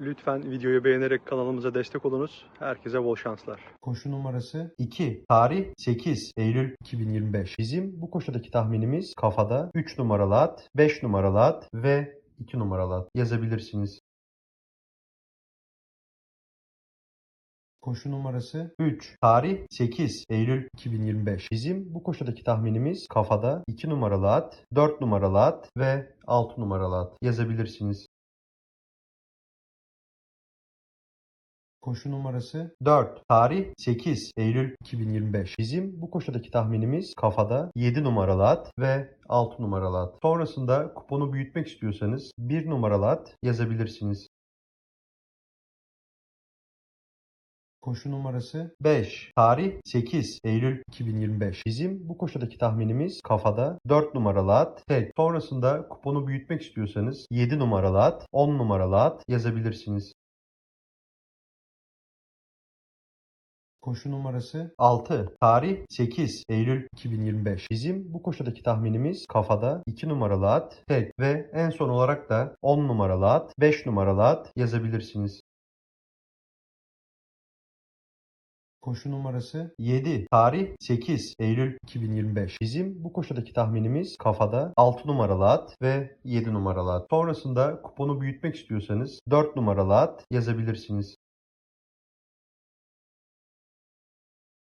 Lütfen videoyu beğenerek kanalımıza destek olunuz. Herkese bol şanslar. Koşu numarası 2. Tarih 8 Eylül 2025. Bizim bu koşudaki tahminimiz kafada 3 numaralı at, 5 numaralı at ve 2 numaralı at yazabilirsiniz. Koşu numarası 3. Tarih 8 Eylül 2025. Bizim bu koşudaki tahminimiz kafada 2 numaralı at, 4 numaralı at ve 6 numaralı at yazabilirsiniz. Koşu numarası 4. Tarih 8 Eylül 2025. Bizim bu koşudaki tahminimiz kafada 7 numaralı at ve 6 numaralı at. Sonrasında kuponu büyütmek istiyorsanız 1 numaralı at yazabilirsiniz. Koşu numarası 5. Tarih 8 Eylül 2025. Bizim bu koşudaki tahminimiz kafada 4 numaralı at, tek. Sonrasında kuponu büyütmek istiyorsanız 7 numaralı at, 10 numaralı at yazabilirsiniz. Koşu numarası 6. Tarih 8 Eylül 2025. Bizim bu koşudaki tahminimiz kafada 2 numaralı at, tek. Ve en son olarak da 10 numaralı at, 5 numaralı at yazabilirsiniz. Koşu numarası 7. Tarih 8 Eylül 2025. Bizim bu koşudaki tahminimiz kafada 6 numaralı at ve 7 numaralı at. Sonrasında kuponu büyütmek istiyorsanız 4 numaralı at yazabilirsiniz.